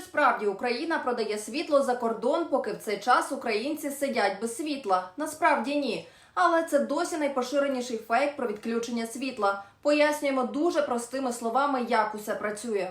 справді Україна продає світло за кордон, поки в цей час українці сидять без світла? Насправді ні. Але це досі найпоширеніший фейк про відключення світла. Пояснюємо дуже простими словами, як усе працює.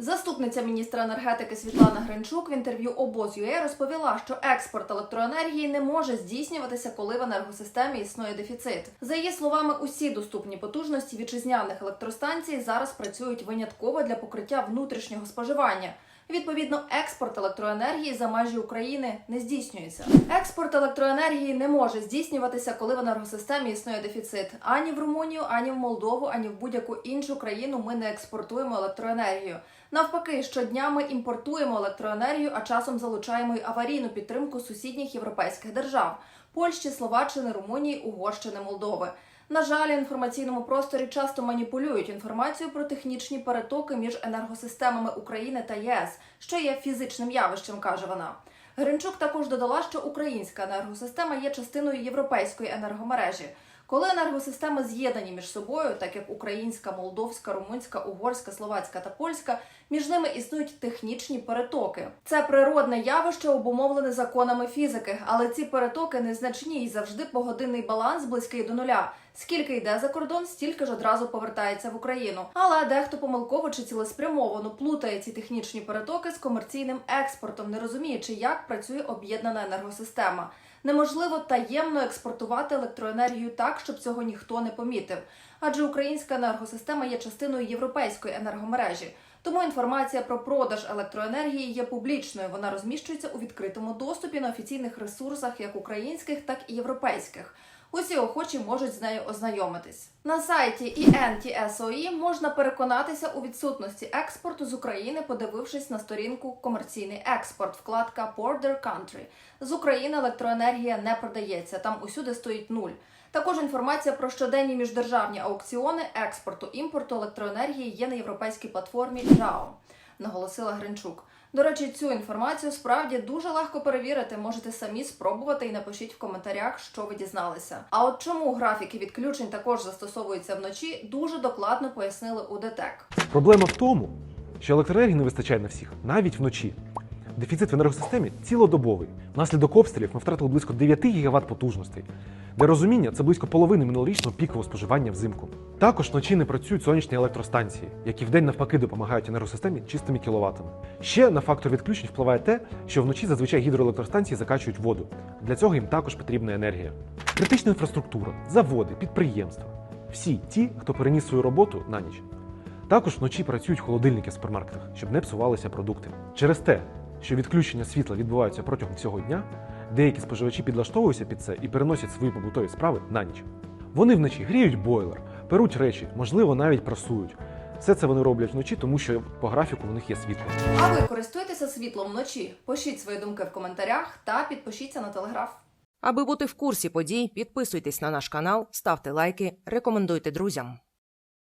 Заступниця міністра енергетики Світлана Гринчук в інтерв'ю обоз.ua розповіла, що експорт електроенергії не може здійснюватися, коли в енергосистемі існує дефіцит. За її словами, усі доступні потужності вітчизняних електростанцій зараз працюють винятково для покриття внутрішнього споживання. Відповідно, експорт електроенергії за межі України не здійснюється. Експорт електроенергії не може здійснюватися, коли в енергосистемі існує дефіцит. Ані в Румунію, ані в Молдову, ані в будь-яку іншу країну ми не експортуємо електроенергію. Навпаки, щодня ми імпортуємо електроенергію, а часом залучаємо й аварійну підтримку сусідніх європейських держав Польщі, Словаччини, Румунії, Угорщини, Молдови. На жаль, інформаційному просторі часто маніпулюють інформацію про технічні перетоки між енергосистемами України та ЄС, що є фізичним явищем, каже вона. Гринчук також додала, що українська енергосистема є частиною європейської енергомережі. Коли енергосистеми з'єднані між собою, так як українська, молдовська, румунська, угорська, словацька та польська, між ними існують технічні перетоки. Це природне явище, обумовлене законами фізики, але ці перетоки незначні і завжди погодинний баланс близький до нуля. Скільки йде за кордон, стільки ж одразу повертається в Україну. Але дехто помилково чи цілеспрямовано плутає ці технічні перетоки з комерційним експортом, не розуміючи, як працює об'єднана енергосистема. Неможливо таємно експортувати електроенергію так, щоб цього ніхто не помітив. Адже українська енергосистема є частиною європейської енергомережі. Тому інформація про продаж електроенергії є публічною. Вона розміщується у відкритому доступі на офіційних ресурсах, як українських, так і європейських. Усі охочі можуть з нею ознайомитись. На сайті INTSOE можна переконатися у відсутності експорту з України, подивившись на сторінку Комерційний експорт, вкладка Border Country. З України електроенергія не продається. Там усюди стоїть нуль. Також інформація про щоденні міждержавні аукціони експорту імпорту електроенергії є на європейській платформі JAO, наголосила Гринчук. До речі, цю інформацію справді дуже легко перевірити. Можете самі спробувати і напишіть в коментарях, що ви дізналися. А от чому графіки відключень також застосовуються вночі, дуже докладно пояснили у ДТЕК. Проблема в тому, що електроенергії не вистачає на всіх, навіть вночі. Дефіцит в енергосистемі цілодобовий. Внаслідок обстрілів ми втратили близько 9 ГВт потужностей. Для розуміння це близько половини минулорічного пікового споживання взимку. Також вночі не працюють сонячні електростанції, які вдень навпаки допомагають енергосистемі чистими кіловатами. Ще на фактор відключень впливає те, що вночі зазвичай гідроелектростанції закачують воду. Для цього їм також потрібна енергія. Критична інфраструктура, заводи, підприємства всі ті, хто переніс свою роботу на ніч. Також вночі працюють холодильники в супермаркетах, щоб не псувалися продукти. Через те, що відключення світла відбуваються протягом всього дня, деякі споживачі підлаштовуються під це і переносять свої побутові справи на ніч. Вони вночі гріють бойлер, перуть речі, можливо, навіть прасують. Все це вони роблять вночі, тому що по графіку в них є світло. А ви користуєтеся світлом вночі? Пишіть свої думки в коментарях та підпишіться на телеграф. Аби бути в курсі подій, підписуйтесь на наш канал, ставте лайки, рекомендуйте друзям.